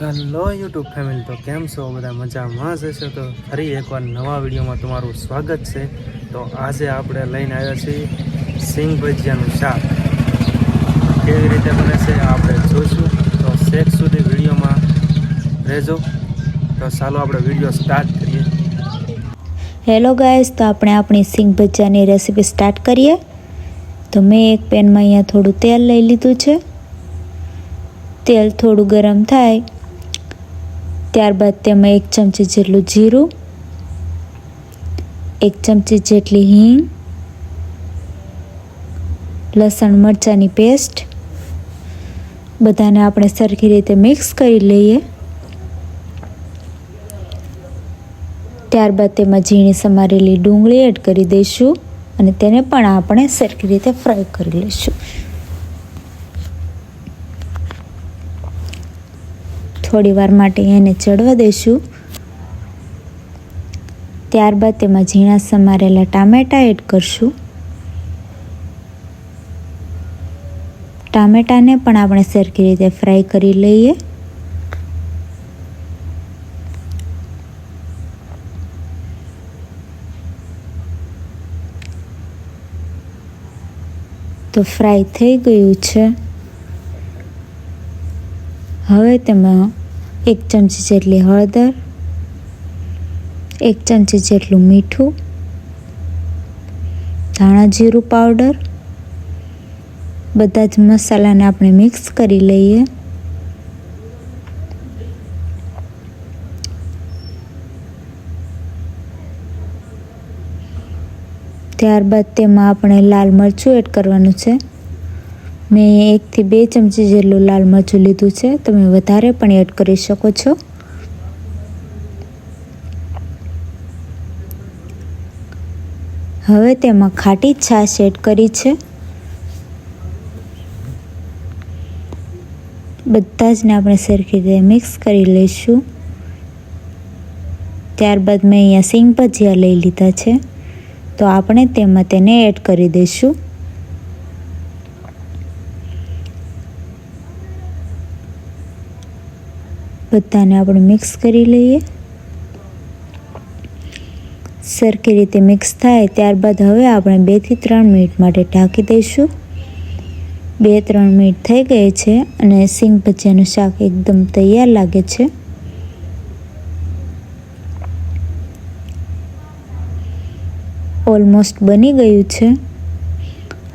Hello YouTube family, તો કેમ છો? બધા મજામાં જ હશો? તો ફરી એકવાર નવા વિડીયોમાં તમારું સ્વાગત છે. તો આજે આપણે લઈને આવ્યા છીએ સિંગ ભજીયાનું શાક. કેવી રીતે બને છે આપણે જોઈશું. તો શેક સુધી વિડીયોમાં રહેજો. તો ચાલો આપણે વીડિયો સ્ટાર્ટ કરીએ. હેલો ગાયસ તો આપણે આપણી સિંગ ભજીયાની રેસીપી સ્ટાર્ટ કરીએ. તો મેં એક પેનમાં અહીંયા થોડું તેલ લઈ લીધું છે. તેલ થોડું ગરમ થાય. ત્યારબાદ તેમાં એક ચમચી જેટલું જીરું, એક ચમચી જેટલી હિંગ, લસણ મરચાંની પેસ્ટ. બધાને આપણે સરખી રીતે મિક્સ કરી લઈએ. ત્યારબાદ તેમાં ઝીણી સમારેલી ડુંગળી એડ કરી દઈશું અને તેને પણ આપણે સરખી રીતે ફ્રાય કરી લઈશું. થોડી વાર માટે એને ચડવા દઈશું ત્યારબાદ તેમાં ઝીણા સમારેલા ટામેટાં એડ કરશું. ટામેટાને પણ આપણે સરખી રીતે ફ્રાય કરી લઈએ. તો ફ્રાય થઈ ગયું છે. હવે તેમાં એક ચમચી જેટલી હળદર, એક ચમચી જેટલું મીઠું, ધાણા જીરું પાવડર. બધા જ મસાલાને આપણે મિક્સ કરી લઈએ. ત્યારબાદ તેમાં આપણે લાલ મરચું એડ કરવાનું છે. મેં એકથી બે ચમચી જેટલું લાલ મરચું લીધું છે. તમે વધારે પણ એડ કરી શકો છો. હવે તેમાં ખાટી છાશ એડ કરી છે. બધા જને આપણે સરખી રીતે મિક્સ કરી લઈશું. ત્યારબાદ મેં અહીંયા સિંગ ભજીયા લઈ લીધા છે. તો આપણે તેમાં તેને એડ કરી દઈશું. બધાને આપણે મિક્સ કરી લઈએ. સરખી રીતે મિક્સ થાય ત્યારબાદ હવે આપણે બેથી ત્રણ મિનિટ માટે ઢાંકી દઈશું. બે ત્રણ મિનિટ થઈ ગઈ છે અને સિંગ ભજીયાનું શાક એકદમ તૈયાર લાગે છે. ઓલમોસ્ટ બની ગયું છે.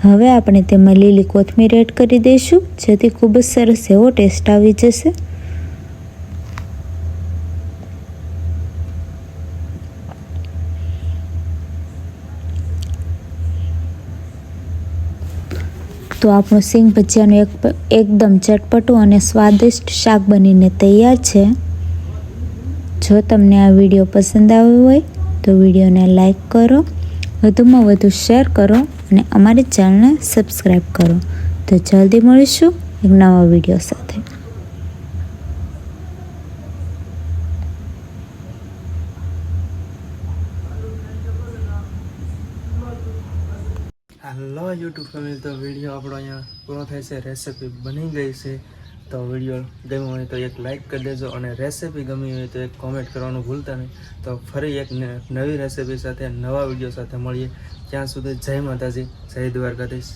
હવે આપણે તેમાં લીલી કોથમીર એડ કરી દઈશું જેથી ખૂબ જ સરસ એવો ટેસ્ટ આવી જશે. તો આપણું સિંગ ભજીયાનું એક એકદમ ચટપટું અને સ્વાદિષ્ટ શાક બનીને તૈયાર છે. જો તમને આ વીડિયો પસંદ આવ્યો હોય, તો વિડીયોને લાઈક કરો, વધુમાં વધુ શેર કરો અને અમારી ચેનલને સબસ્ક્રાઈબ કરો. તો જલ્દી મળીશું એક નવા વીડિયો સાથે. હાલો યુટ્યુબ ફેમિલી તો વીડિયો આપણો અહીંયા પૂરો થાય છે. રેસીપી બની ગઈ છે. તો વીડિયો ગમ્યો હોય તો એક લાઇક કરી દેજો અને રેસીપી ગમી હોય તો એક કોમેન્ટ કરવાનું ભૂલતા નહીં. તો ફરી એક નવી રેસીપી સાથે નવા વીડિયો સાથે મળીએ. ત્યાં સુધી જય માતાજી, જય દ્વારકાધીશ.